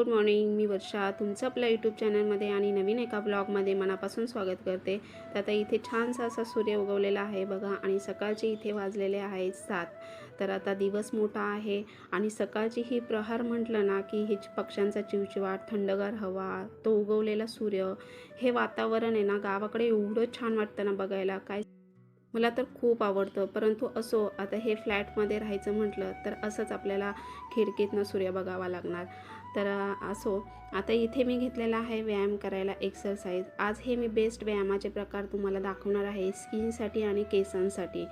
Good morning. मी वर्षा. तुमचं आपल्या YouTube चॅनलमध्ये आणि नवीन एका ब्लॉगमध्ये मनापासून स्वागत करते. तर आता इथे छानसा असा सूर्य उगवलेला आहे बघा आणि सकाळचे इथे वाजलेले आहेत सात. तर आता दिवस मोठा आहे आणि सकाळची ही प्रहार म्हटलं ना की हे पक्ष्यांचा चिवचिवाट थंडगार हवा तो उगवलेला सूर्य हे वातावरण आहे ना गावाकडे एवढं छान वाटतं ना बघायला. काय मला तर खूप आवडतं. परंतु असो आता हे फ्लॅटमध्ये राहायचं म्हटलं तर असंच आपल्याला खिडकीतनं सूर्य बघावा लागणार. तर असो. आता इथे मी घेतलेला आहे व्यायाम करायला एक्सरसाइज आज हे मी बेस्ट व्यायामाचे प्रकार तुम्हाला दाखवणार आहे स्किनसाठी आणि केसांसाठी.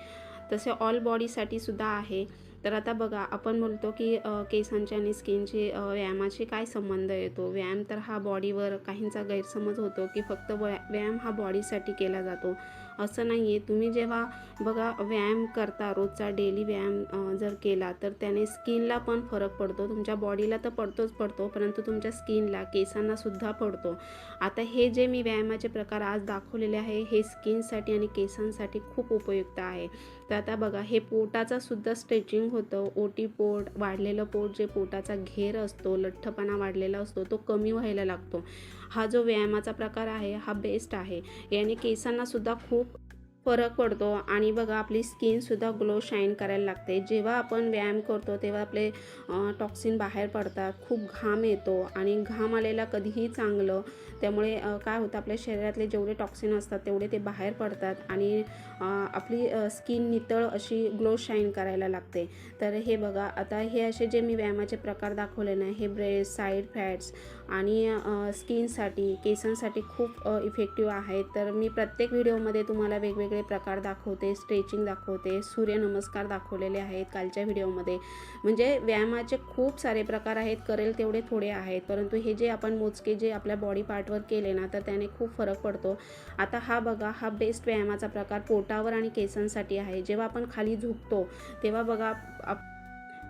तसे ऑल बॉडीसाठी सुद्धा आहे. तर आता बघा आपण बोलतो की केसांचे केसांची आणि स्किनची व्यायामाचे व्यायामाशी काय संबंध येतो? व्यायाम तर हा बॉडीवर काहींचा गैरसमज होतो की फक्त व्यायाम हा बॉडीसाठी केला जातो. असं नाही आहे तुम्ही जेव्हा बघा व्यायाम करता रोजचा डेली व्यायाम जर केला तर त्याने स्किनला पण फरक पडतो. तुमच्या बॉडीला तर पडतोच पडतो परंतु तुमच्या स्किनला केसांना सुद्धा पडतो. आता हे जे मी व्यायामाचे प्रकार आज दाखवलेले आहे हे स्किनसाठी आणि केसांसाठी खूप उपयुक्त आहे. तर आता बघा हे पोटाचा सुद्धा स्ट्रेचिंग होतं. ओटी पोट वाढलेलं पोट जे पोटाचा घेर असतो लठ्ठपणा वाढलेला असतो तो कमी व्हायला लागतो. हा जो व्यायामाचा प्रकार आहे हा बेस्ट आहे. याने केसांनासुद्धा खूप फरक पडतो आणि बघा आपली स्किनसुद्धा ग्लो शाईन करायला लागते. जेव्हा आपण व्यायाम करतो तेव्हा आपले टॉक्सिन बाहेर पडतात खूप घाम येतो आणि घाम आलेला कधीही चांगलं. त्यामुळे काय होतं आपल्या शरीरातले जेवढे टॉक्सिन असतात तेवढे ते बाहेर पडतात आणि आपली स्किन नितळ अशी ग्लो शाईन करायला लागते. तर हे बघा आता हे असे जे मी व्यायामाचे प्रकार दाखवले ना हे ब्रेस्ट साईड फॅट्स आणि स्किनसाठी केसांसाठी खूप इफेक्टिव्ह आहेत. तर मी प्रत्येक व्हिडिओमध्ये तुम्हाला वेगवेगळे प्रकार दाखवते स्ट्रेचिंग दाखवते सूर्यनमस्कार दाखवलेले आहेत कालच्या व्हिडिओमध्ये. म्हणजे व्यायामाचे खूप सारे प्रकार आहेत करेल तेवढे थोडे आहेत. परंतु हे जे आपण मोजके जे आपल्या बॉडी पार्टवर केले ना तर त्याने खूप फरक पडतो. आता हा बघा हा बेस्ट व्यायामाचा प्रकार पोटावर आणि केसांसाठी आहे. जेव्हा आपण खाली झुकतो तेव्हा बघा आप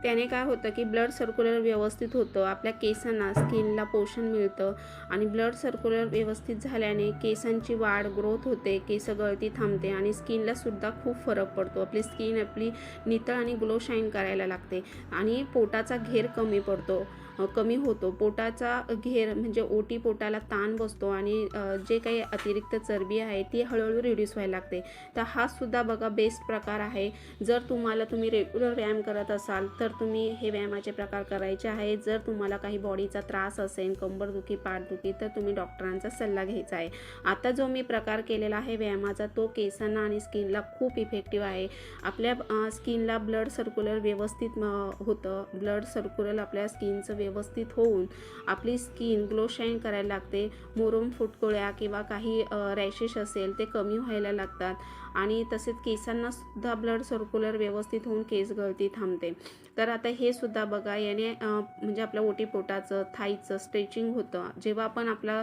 त्याने काय होतं की ब्लड सर्क्युलर व्यवस्थित होतं. आपल्या केसांना स्किनला पोषण मिळतं. आणि ब्लड सर्क्युलर व्यवस्थित झाल्याने केसांची वाढ ग्रोथ होते. केस गळती थांबते आणि स्किनला सुद्धा खूप फरक पडतो. आपली स्किन आपली नितळ आणि ग्लो शाईन करायला लागते. आणि पोटाचा घेर कमी पडतो. कमी होतो. पोटाचा घेर म्हणजे ओटी पोटाला ताण बसतो आणि जे काही अतिरिक्त चरबी आहे ती हळूहळू रिड्यूस व्हायला लागते. तर हा सुद्धा बघा बेस्ट प्रकार आहे. जर तुम्हाला तुम्ही रेग्युलर व्यायाम करत असाल तर तुम्ही हे व्यायामाचे प्रकार करायचे आहे. जर तुम्हाला काही बॉडीचा त्रास असेल कंबरदुखी पाठदुखी तर तुम्ही डॉक्टरांचा सल्ला घ्यायचा आहे. आता जो मी प्रकार केलेला आहे व्यायामाचा तो केसांना आणि स्किनला खूप इफेक्टिव्ह आहे. आपल्या स्किनला ब्लड सर्क्युलर व्यवस्थित होतं. ब्लड सर्क्युलर आपल्या स्किनचं व्यवस्थित होऊन आपली स्किन ग्लो शाईन करायला लागते. मुरुम फुटकोळ्या किंवा काही रॅशेस असेल ते कमी व्हायला लागतात. आणि तसेच केसांना सुद्धा ब्लड सर्क्युलर व्यवस्थित होऊन केस गळती थांबते. तर आता हे सुद्धा बघा याने म्हणजे आपल्या ओटीपोटाचं थाईचं स्ट्रेचिंग होतं. जेव्हा आपण आपला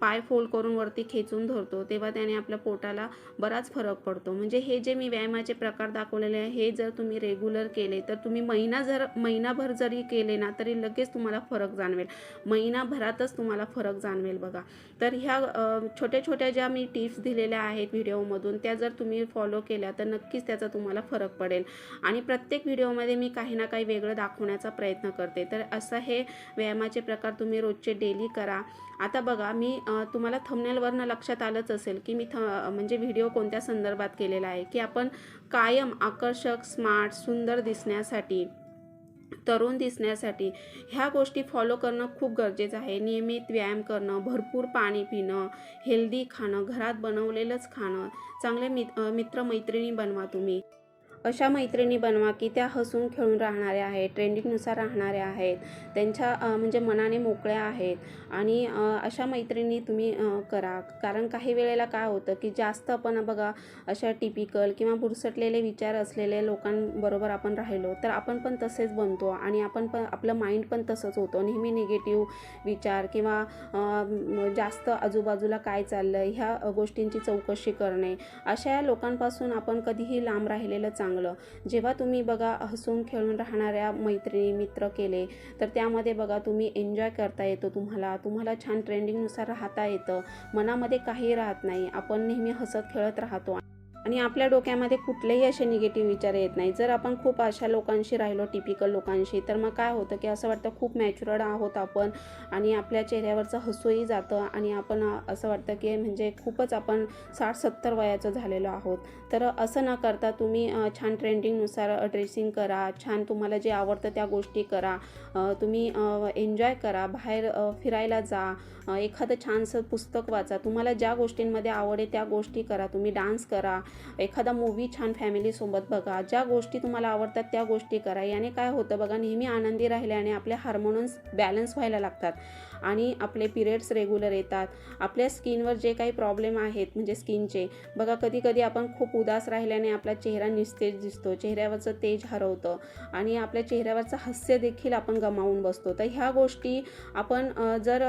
पाय फोल्ड करून वरती खेचून धरतो तेव्हा त्याने आपल्या पोटाला बराच फरक पडतो. म्हणजे हे जे मी व्यायामाचे प्रकार दाखवलेले आहे हे जर तुम्ही रेग्युलर केले तर तुम्ही महिना जर महिनाभर जरी केले ना तरी लगेच तुम्हाला फरक जाणवेल. महिनाभरातच तुम्हाला फरक जाणवेल बघा. तर ह्या छोट्या छोट्या ज्या मी टिप्स दिलेल्या आहेत व्हिडिओमधून त्या जर तुम्ही तुम्ही फॉलो केल्या तर नक्कीच त्याचा तुम्हाला फरक पडेल. आणि प्रत्येक व्हिडिओमध्ये मी काही ना काही वेगळं दाखवण्याचा प्रयत्न करते. तर असं हे व्यायामाचे प्रकार तुम्ही रोजचे डेली करा. आता बघा मी तुम्हाला थंबनेलवरनं लक्षात आलंच असेल की मी थ म्हणजे व्हिडिओ कोणत्या संदर्भात केलेला आहे की आपण कायम आकर्षक स्मार्ट सुंदर दिसण्यासाठी तरुण दिसण्यासाठी ह्या गोष्टी फॉलो करणं खूप गरजेचं आहे. नियमित व्यायाम करणं भरपूर पाणी पिणं हेल्दी खाणं घरात बनवलेलंच खाणं चांगले मित मित्रमैत्रिणी बनवा तुम्ही. अशा मैत्रिणी बनवा की त्या हसून खेळून राहणाऱ्या आहेत ट्रेंडिंगनुसार राहणाऱ्या आहेत त्यांच्या म्हणजे मनाने मोकळ्या आहेत आणि अशा मैत्रिणी तुम्ही करा. कारण काही वेळेला काय होतं की जास्त आपण बघा अशा टिपिकल किंवा बुरसटलेले विचार असलेले लोकांबरोबर आपण राहिलो तर आपण पण तसेच बनतो आणि आपण पण आपलं माइंड पण तसंच होतं. नेहमी निगेटिव्ह विचार किंवा जास्त आजूबाजूला काय चाललं आहे ह्या गोष्टींची चौकशी करणे अशा लोकांपासून आपण कधीही लांब राहिलेलं चांगलं जेव्हा तुम्ही बघा हसून खेळून राहणाऱ्या मैत्रिणी मित्र केले तर त्यामध्ये बघा तुम्ही एन्जॉय करता येतो तुम्हाला. तुम्हाला छान ट्रेंडिंगनुसार राहता येतं. मनामध्ये काही राहत नाही. आपण नेहमी हसत खेळत राहतो. आणि आपल्या डोक्यामध्ये कुठलेही असे निगेटिव्ह विचार येत नाही जर आपण खूप अशा लोकांशी राहिलो टिपिकल लोकांशी तर मग काय होतं की असं वाटतं खूप मॅच्युअर्ड आहोत आपण आणि आपल्या चेहऱ्यावरचं हसूही जातं आणि आपण असं वाटतं की म्हणजे खूपच आपण साठ सत्तर वयाचं झालेलो आहोत. तर असं न करता तुम्ही छान ट्रेंडिंगनुसार ड्रेसिंग करा छान तुम्हाला जे आवडतं त्या गोष्टी करा तुम्ही एन्जॉय करा बाहेर फिरायला जा एखादं छानसं पुस्तक वाचा तुम्हाला ज्या गोष्टींमध्ये आवड आहे त्या गोष्टी करा तुम्ही डान्स करा एखादा मूवी छान फॅमिलीसोबत बघा. ज्या गोष्टी तुम्हाला आवडतात त्या गोष्टी करा. याने काय होतं बघा नेहमी आनंदी राहिल्याने आपले हार्मोन्स बॅलन्स व्हायला लागतात. आणि आपले पिरियड्स रेग्युलर येतात. आपल्या स्किनवर जे काही प्रॉब्लेम आहेत म्हणजे स्किनचे बघा कधी कधी आपण खूप उदास राहिल्याने आपला चेहरा निस्तेज दिसतो चेहऱ्यावरचं तेज हरवतं आणि आपल्या चेहऱ्यावरचं हास्य देखील आपण गमावून बसतो. तर ह्या गोष्टी आपण जर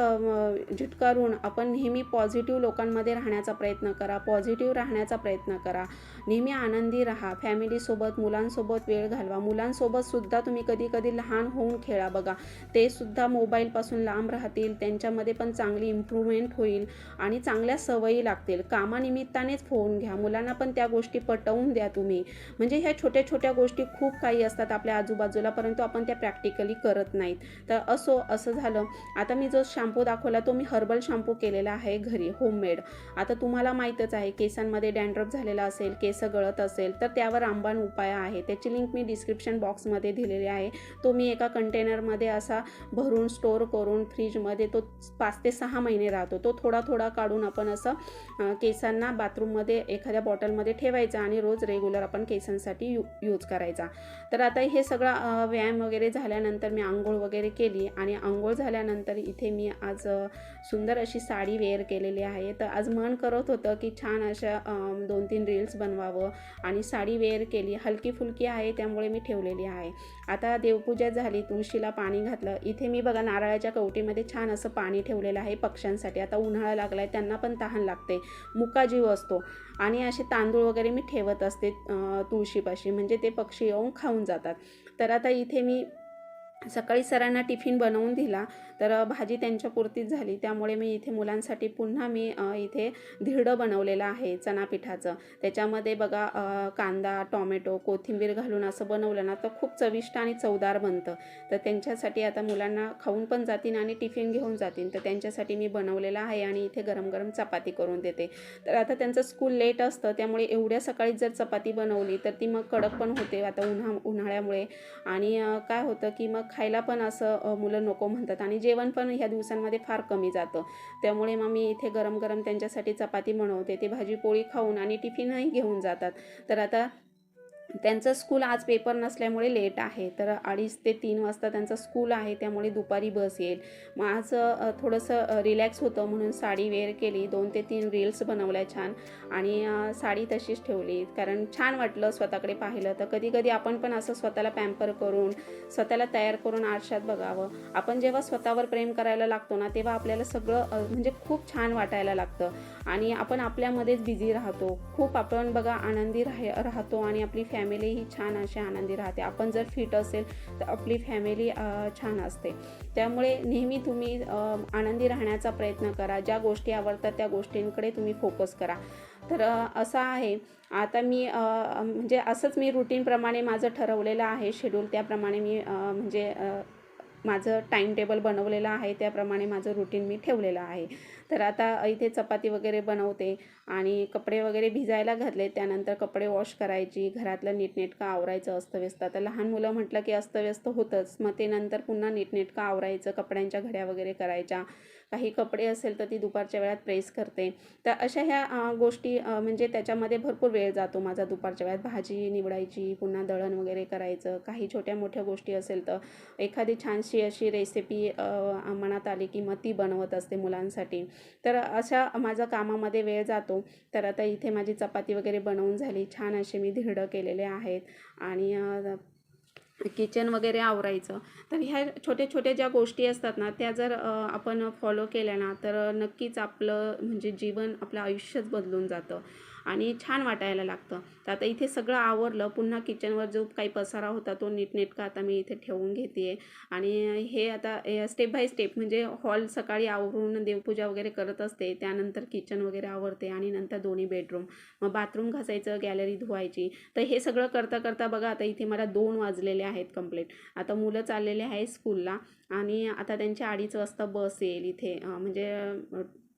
झिटकारून आपण नेहमी पॉझिटिव्ह लोकांमध्ये राहण्याचा प्रयत्न करा पॉझिटिव्ह राहण्याचा प्रयत्न करा. नेहमी आनंदी राहा फॅमिलीसोबत मुलांसोबत वेळ घालवा. मुलांसोबत सुद्धा तुम्ही कधी कधी लहान होऊन खेळा बघा. ते सुद्धा मोबाईलपासून लांब राहतील. त्यांच्यामध्ये पण चांगली इम्प्रूव्हमेंट होईल आणि चांगल्या सवयी लागतील. कामानिमित्तानेच फोन घ्या. मुलांना पण त्या गोष्टी पटवून द्या तुम्ही. म्हणजे ह्या छोट्या छोट्या गोष्टी खूप काही असतात आपल्या आजूबाजूला परंतु आपण त्या प्रॅक्टिकली करत नाहीत. तर असो असं झालं. आता मी जो शॅम्पू दाखवला तो मी हर्बल शॅम्पू केलेला आहे घरी होममेड आता तुम्हाला माहीतच आहे केसांमध्ये डॅन्ड्रफ झालेला असेल केस गळत असेल तर त्यावर आंबान उपाय आहे. त्याची लिंक मी डिस्क्रिप्शन बॉक्समध्ये दिलेली आहे. तो मी एका कंटेनरमध्ये असा भरून स्टोअर करून फ्रीजमध्ये तो पाच ते सहा महिने राहतो. तो थोडा थोडा काढून आपण असं केसांना बाथरूममध्ये एखाद्या बॉटलमध्ये ठेवायचा आणि रोज रेग्युलर आपण केसांसाठी यू यूज करायचा. तर आता हे सगळं व्यायाम वगैरे झाल्यानंतर मी आंघोळ वगैरे केली आणि आंघोळ झाल्यानंतर इथे मी आज सुंदर अशी साडी वेअर केलेली आहे. तर आज मन करत होतं की छान अशा दोन तीन रील्स बनवावं आणि साडी वेअर केली. हलकी फुलकी आहे त्यामुळे मी ठेवलेली आहे. आता देवपूजा झाली तुळशीला पाणी घातलं. इथे मी बघा नारळाच्या कवटीमध्ये छान असं पाणी ठेवलेलं आहे पक्ष्यांसाठी. आता उन्हाळा लागला आहे त्यांना पण तहान लागते. मुका जीव असतो. आणि असे तांदूळ वगैरे मी ठेवत असते तुळशीपाशी. म्हणजे ते पक्षी येऊन खाऊन जातात. तर आता इथे मी सकाळी सरांना टिफिन बनवून दिला. तर भाजी त्यांच्यापुरतीच झाली. त्यामुळे मी इथे मुलांसाठी पुन्हा मी इथे धिरडं बनवलेलं आहे चणा पिठाचं त्याच्यामध्ये बघा कांदा टॉमॅटो कोथिंबीर घालून असं बनवलं ना तर खूप चविष्ट आणि चवदार बनतं. तर त्यांच्यासाठी आता मुलांना खाऊन पण जातील आणि टिफिन घेऊन जातील. तर त्यांच्यासाठी मी बनवलेलं आहे आणि इथे गरम गरम चपाती करून देते. तर आता त्यांचं स्कूल लेट असतं त्यामुळे एवढ्या सकाळीच जर चपाती बनवली तर ती मग कडक पण होते आता उन्हा उन्हाळ्यामुळे. आणि काय होतं की मग खायला पण असं मुलं नको म्हणतात. आणि जेवण पण ह्या दिवसांमध्ये फार कमी जातं. त्यामुळे मग मी इथे गरम गरम त्यांच्यासाठी चपाती बनवते. ते भाजी पोळी खाऊन आणि टिफिनही घेऊन जातात. तर आता त्यांचं स्कूल आज पेपर नसल्यामुळे लेट आहे. तर अडीच ते तीन वाजता त्यांचं स्कूल आहे त्यामुळे दुपारी बस येईल. मग आज थोडंसं रिलॅक्स होतं म्हणून साडी वेअर केली. दोन ते तीन रील्स बनवल्या छान. आणि साडी तशीच ठेवली. कारण छान वाटलं स्वतःकडे पाहिलं. तर कधी कधी आपण पण असं स्वतःला पॅम्पर करून स्वतःला तयार करून आरशात बघावं. आपण जेव्हा स्वतःवर प्रेम करायला लागतो ना तेव्हा आपल्याला सगळं म्हणजे खूप छान वाटायला लागतं. आणि आपण आपल्यामध्येच बिझी राहतो. खूप आपण बघा आनंदी राह राहतो आणि आपली फॅमिली ही छान अशी आनंदी राहते. आपण जर फिट असेल तर आपली फॅमिली छान असते. त्यामुळे नेहमी तुम्ही आनंदी राहण्याचा प्रयत्न करा. ज्या गोष्टी आवडतात त्या गोष्टींकडे तुम्ही फोकस करा. तर असं आहे. आता मी म्हणजे असंच मी रुटीनप्रमाणे माझं ठरवलेलं आहे शेड्यूल त्याप्रमाणे मी म्हणजे माझं टाईम टेबल बनवलेलं आहे. त्याप्रमाणे माझं रुटीन मी ठेवलेलं आहे. तर आता इथे चपाती वगैरे बनवते आणि कपडे वगैरे भिजायला घातले. त्यानंतर कपडे वॉश करायची घरातलं नीटनेटकं आवरायचं अस्तव्यस्त. आता लहान मुलं म्हटलं की अस्तव्यस्त होतंच. मग ते नंतर पुन्हा नीटनेटकं आवरायचं कपड्यांच्या घड्या वगैरे करायच्या. काही कपडे असेल तर ती दुपारच्या वेळात प्रेस करते. तर अशा ह्या गोष्टी म्हणजे त्याच्यामध्ये भरपूर वेळ जातो माझा दुपारच्या वेळात. भाजी निवडायची पुन्हा दळण वगैरे करायचं. काही छोट्या मोठ्या गोष्टी असेल तर एखादी छानशी अशी रेसिपी मनात आली की मग ती बनवत असते मुलांसाठी. तर अशा माझा कामामध्ये वेळ जातो. तर आता इथे माझी चपाती वगैरे बनवून झाली. छान असे मी धिरडं केलेले आहेत. आणि किचन वगैरे आवरायचं. तर ह्या छोट्या छोट्या ज्या गोष्टी असतात ना त्या जर आपण फॉलो केल्या ना तर नक्कीच आपलं म्हणजे जीवन आपलं आयुष्यच बदलून जातं. आणि छान वाटायला लागतं. तर आता इथे सगळं आवरलं. पुन्हा किचनवर जो काही पसारा होता तो नीटनेटका आता मी इथे ठेवून घेते आहे आणि हे आता स्टेप बाय स्टेप म्हणजे हॉल सकाळी आवरून देवपूजा वगैरे करत असते. त्यानंतर किचन वगैरे आवरते आणि नंतर दोन्ही बेडरूम मग बाथरूम घासायचं गॅलरी धुवायची. तर हे सगळं करता करता बघा आता इथे मला दोन वाजलेले आहेत कंप्लीट आता मुलं चाललेले आहे स्कूलला आणि आता त्यांच्या अडीच वाजता बस येईल इथे. म्हणजे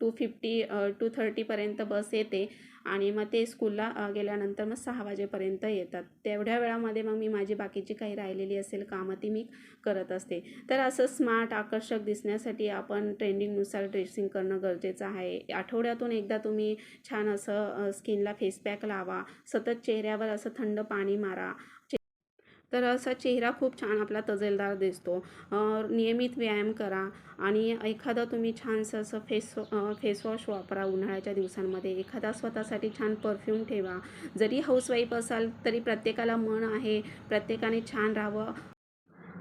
टू फिफ्टी टू थर्टीपर्यंत बस येते आणि मग ते स्कूलला गेल्यानंतर मग सहा वाजेपर्यंत येतात. तेवढ्या वेळामध्ये मग मी माझी बाकीची काही राहिलेली असेल कामं ती मी करत असते. तर असं स्मार्ट आकर्षक दिसण्यासाठी आपण ट्रेंडिंगनुसार ड्रेसिंग करणं गरजेचं आहे. आठवड्यातून एकदा तुम्ही छान असं स्किनला फेस पॅक लावा. सतत चेहऱ्यावर असं थंड पाणी मारा. तर असा चेहरा खूप छान आपला तजेलदार दिसतो. नियमित व्यायाम करा आणि एखादं तुम्ही छानसं असं फेस फेसवॉश वापरा उन्हाळ्याच्या दिवसांमध्ये. एखादा स्वतःसाठी छान परफ्यूम ठेवा. जरी हाऊसवाईफ असाल तरी प्रत्येकाला मन आहे प्रत्येकाने छान राहावं.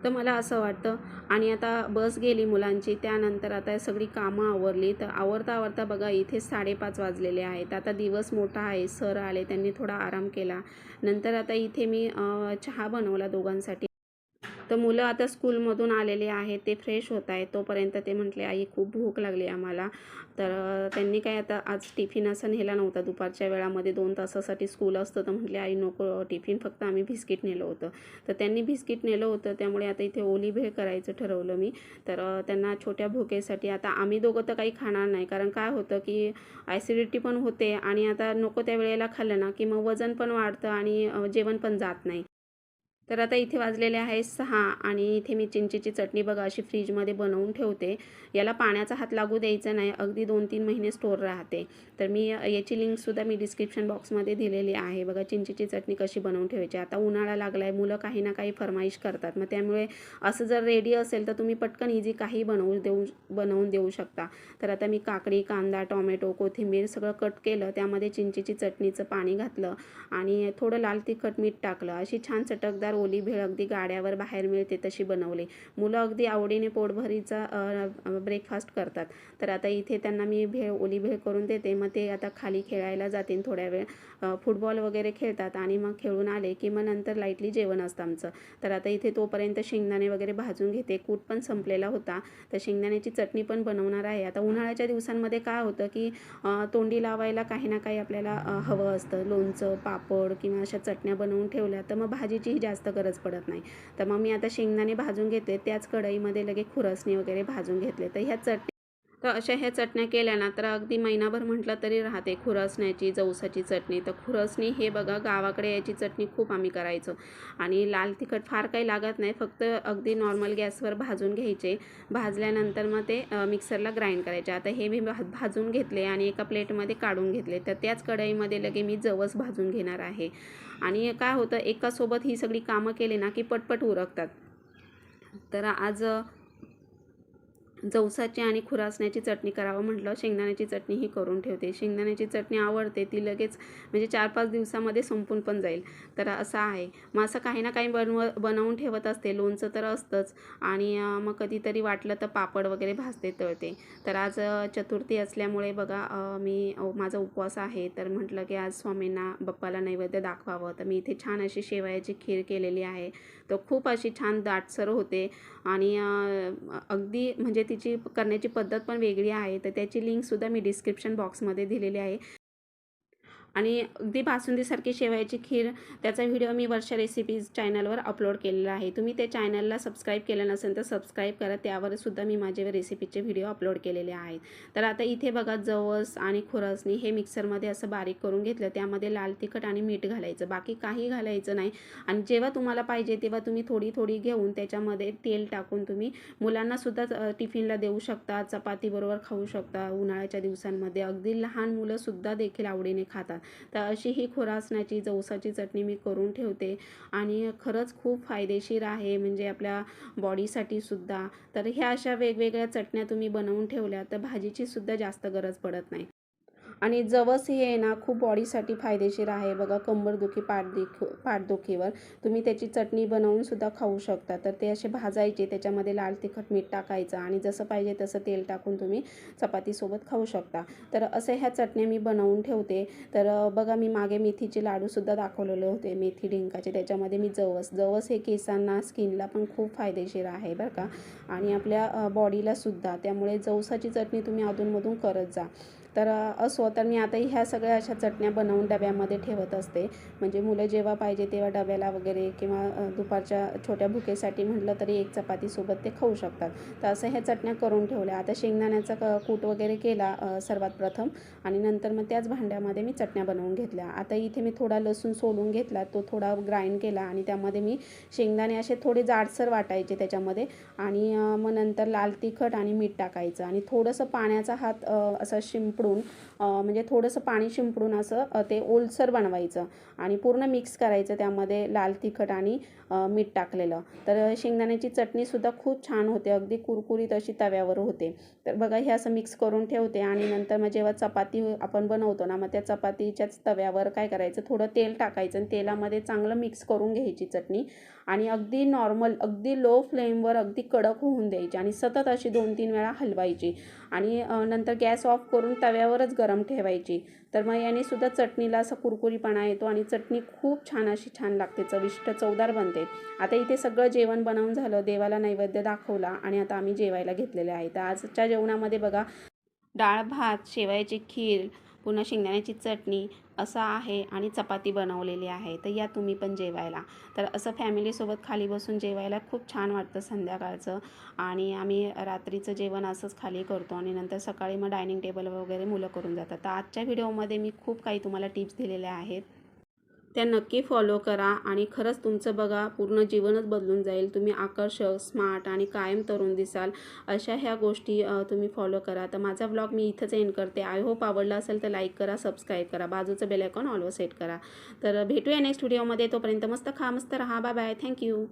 तर मला असं वाटतं. आणि आता बस गेली मुलांची त्यानंतर आता सगळी कामं आवरली. तर आवरता आवरता बघा इथे साडेपाच वाजलेले आहेत. आता दिवस मोठा आहे. सर आले त्यांनी थोडा आराम केला. नंतर आता इथे मी चहा बनवला दोघांसाठी. तर मुलं आता स्कूलमधून आलेले आहेत ते फ्रेश होत आहेत. तोपर्यंत ते म्हटले आई खूप भूक लागली आम्हाला. तर त्यांनी काय आता आज टिफिन असं नेला नव्हता. दुपारच्या वेळामध्ये दोन तासासाठी स्कूल असतं तर म्हटले आई नको टिफिन फक्त आम्ही बिस्किट नेलं होतं. तर त्यांनी बिस्किट नेलं होतं त्यामुळे आता इथे ओली भेळ करायचं ठरवलं मी. तर त्यांना छोट्या भुकेसाठी आता आम्ही दोघं तर काही खाणार नाही. कारण काय होतं की ॲसिडिटी पण होते आणि आता नको त्या वेळेला खाल्लं ना की मग वजन पण वाढतं आणि जेवण पण जात नाही. तर आता इथे वाजलेले आहे सहा आणि इथे मी चिंचेची चटणी बघा अशी फ्रीजमध्ये बनवून ठेवते. याला पाण्याचा हात लागू द्यायचा नाही अगदी दोन तीन महिने स्टोर राहते. तर मी याची लिंकसुद्धा मी डिस्क्रिप्शन बॉक्समध्ये दिलेली आहे. बघा चिंचेची चटणी कशी बनवून ठेवायची. आता उन्हाळा लागला आहे मुलं काही ना काही फरमाईश करतात. मग त्यामुळे असं जर रेडी असेल तर तुम्ही पटकन इझी काही बनवू देऊ बनवून देऊ शकता. तर आता मी काकडी कांदा टोमॅटो कोथिंबीर सगळं कट केलं. त्यामध्ये चिंचेची चटणीचं पाणी घातलं आणि थोडं लाल तिखट मीठ टाकलं. अशी छान चटकदार ओली भेळ अगदी गाड्यावर बाहेर मिळते तशी बनवली. मुलं अगदी आवडीने पोटभरीचा ब्रेकफास्ट करतात. तर आता इथे त्यांना मी भेळ ओली भेळ करून देते. मग ते आता खाली खेळायला जातील थोड्या वेळ. फुटबॉल वगैरे खेळतात आणि मग खेळून आले की मग नंतर लाईटली जेवण असतं आमचं. तर आता इथे तोपर्यंत शेंगदाणे वगैरे भाजून घेते. कूट पण संपलेला होता. तर शेंगदाण्याची चटणी पण बनवणार आहे. आता उन्हाळ्याच्या दिवसांमध्ये काय होतं की तोंडी लावायला काही ना काही आपल्याला हवं असतं. लोणचं पापड किंवा अशा चटण्या बनवून ठेवल्या तर मग भाजीचीही जास्त गरज पडत नाही. तर मग मी आता शेंगदाणे भाजून घेते त्याच कढईमध्ये लगे खुरसणी वगैरे भाजून घेतले. तर ह्या चटणी तर अशा ह्या चटण्या केल्या ना तर अगदी महिनाभर म्हटलं तरी राहते खुरसण्याची जवसाची चटणी. तर खुरसणी हे बघा गावाकडे याची चटणी खूप आम्ही करायचो. आणि लाल तिखट फार काही लागत नाही फक्त अगदी नॉर्मल गॅसवर भाजून घ्यायचे. भाजल्यानंतर मग ते मिक्सरला ग्राइंड करायचे. आता हे मी भा भाजून घेतले आणि एका प्लेटमध्ये काढून घेतले. तर त्याच कढईमध्ये लगे मी जवस भाजून घेणार आहे. आणि काय होतं एकासोबत ही सगळी कामं केली ना की पटपट उरकतात. तर आज जवसाची आणि खुरासण्याची चटणी करावं म्हटलं शेंगदाण्याची चटणी ही करून ठेवते. शेंगदाण्याची चटणी आवडते ती लगेच म्हणजे चार पाच दिवसामध्ये संपून पण जाईल. तर असं आहे. मग असं काही ना काही बनव बनवून ठेवत असते. लोणचं तर असतंच. आणि मग कधीतरी वाटलं तर पापड वगैरे भाजते तळते. तर आज चतुर्थी असल्यामुळे बघा मी माझा उपवास आहे. तर म्हटलं की आज स्वामींना बाप्पाला नैवेद्य दाखवावं. तर मी इथे छान अशी शेवयाची खीर केलेली आहे. तर खूप अशी छान दाटसर होते. आणि अगदी म्हणजे ती तिची करण्याची पद्धत पण वेगळी आहे. तर त्याची लिंकसुद्धा मी डिस्क्रिप्शन बॉक्समध्ये दिलेली आहे. आणि अगदी बासुंदीसारखी शेवयाची खीर त्याचा व्हिडिओ मी वर्षा रेसिपीज चॅनलवर अपलोड केलेला आहे. तुम्ही त्या चॅनलला सबस्क्राईब केलं नसेल तर सबस्क्राईब करा. त्यावरसुद्धा मी माझे रेसिपीचे व्हिडिओ अपलोड केलेले आहेत. तर आता इथे बघा जवस आणि खुरसणी हे मिक्सरमध्ये असं बारीक करून घेतलं. त्यामध्ये लाल तिखट आणि मीठ घालायचं. बाकी काही घालायचं नाही. आणि जेव्हा तुम्हाला पाहिजे तेव्हा तुम्ही थोडी थोडी घेऊन त्याच्यामध्ये तेल टाकून तुम्ही मुलांनासुद्धा टिफिनला देऊ शकता. चपातीबरोबर खाऊ शकता. उन्हाळ्याच्या दिवसांमध्ये. अगदी लहान मुलंसुद्धा देखील आवडीने खातात. तर अशी ही खुरासण्याची जवसाची चटणी मी करून ठेवते. आणि खरंच खूप फायदेशीर आहे म्हणजे आपल्या बॉडीसाठी सुद्धा. तर ह्या अशा वेगवेगळ्या चटण्या तुम्ही बनवून ठेवल्या तर भाजीची सुद्धा जास्त गरज पडत नाही. आणि जवस हे आहे ना खूप बॉडीसाठी फायदेशीर आहे. बघा कंबरदुखी पाठदुख पाठदुखीवर. तुम्ही त्याची चटणी बनवूनसुद्धा खाऊ शकता. तर ते असे भाजायचे त्याच्यामध्ये लाल तिखट मीठ टाकायचं आणि जसं पाहिजे तसं तेल टाकून तुम्ही चपातीसोबत खाऊ शकता. तर असे ह्या चटण्या मी बनवून ठेवते. तर बघा मी मागे मेथीचे लाडूसुद्धा दाखवलेले होते मेथी डिंकाचे. त्याच्यामध्ये मी जवस जवस हे केसांना स्किनला पण खूप फायदेशीर आहे बरं का. आणि आपल्या बॉडीलासुद्धा त्यामुळे जवसाची चटणी तुम्ही अधूनमधून करत जा. तर असो तर मी आता ह्या सगळ्या अशा चटण्या बनवून डब्यामध्ये ठेवत असते. म्हणजे मुलं जेव्हा पाहिजे तेव्हा डब्याला वगैरे किंवा दुपारच्या छोट्या भुकेसाठी म्हटलं तरी एक चपातीसोबत ते खाऊ शकतात. तर असं ह्या चटण्या करून ठेवल्या. आता शेंगदाण्याचा क कूट वगैरे केला सर्वात प्रथम आणि नंतर मग त्याच भांड्यामध्ये मी चटण्या बनवून घेतल्या. आता इथे मी थोडा लसूण सोलून घेतला तो थोडा ग्राइंड केला आणि त्यामध्ये मी शेंगदाणे असे थोडे जाडसर वाटायचे त्याच्यामध्ये आणि मग नंतर लाल तिखट आणि मीठ टाकायचं आणि थोडंसं पाण्याचा हात असं असा शिंपडून अ, म्हणजे थोडंसं पाणी शिंपडून असं ते ओलसर बनवायचं आणि पूर्ण मिक्स करायचं त्यामध्ये लाल तिखट आणि मीठ टाकलेलं. तर शेंगदाण्याची चटणीसुद्धा खूप छान होते अगदी कुरकुरीत अशी तव्यावर होते. तर बघा हे असं मिक्स करून ठेवते आणि नंतर मग जेव्हा चपाती आपण बनवतो ना मग त्या चपातीच्याच तव्यावर काय करायचं? थोडं तेल टाकायचं आणि तेलामध्ये चांगलं मिक्स करून घ्यायची चटणी आणि अगदी नॉर्मल अगदी लो फ्लेमवर अगदी कडक होऊन द्यायची आणि सतत अशी दोन तीन वेळा हलवायची आणि नंतर गॅस ऑफ करून तव्यावरच गरम ठेवायची. तर मग याने सुद्धा चटणीला असा कुरकुरीपणा येतो आणि चटणी खूप छान अशी छान लागते चविष्ट चवदार बनते. आता इथे सगळं जेवण बनवून झालं देवाला नैवेद्य दाखवला आणि आता आम्ही जेवायला घेतलेले आहे. तर आजच्या जेवणामध्ये बघा डाळ भात शेवयाची खीर पुन्हा शेंगदाण्याची चटणी असं आहे आणि चपाती बनवलेली आहे तर या तुम्ही पण जेवायला. तर असं फॅमिलीसोबत खाली बसून जेवायला खूप छान वाटतं संध्याकाळचं. आणि आम्ही रात्रीचं जेवण असंच खाली करतो आणि नंतर सकाळी मग डायनिंग टेबल वगैरे मुलं करून जातात. तर आजच्या व्हिडिओमध्ये मी खूप काही तुम्हाला टिप्स दिलेल्या आहेत. त्या नक्की फॉलो करा आणि खरंच तुमचं बघा पूर्ण जीवनच बदलून जाईल. तुम्ही आकर्षक स्मार्ट आणि कायम तरुण दिसाल. अशा ह्या गोष्टी तुम्ही फॉलो करा. तर माझा ब्लॉग मी इथंच एंड करते. आय होप आवडला असेल तर लाईक करा सबस्क्राईब करा. बाजूचं बेल आयकॉन ऑलवर सेट करा. तर भेटूया नेक्स्ट व्हिडिओमध्ये तोपर्यंत मस्त खा मस्त राहा. Bye bye thank you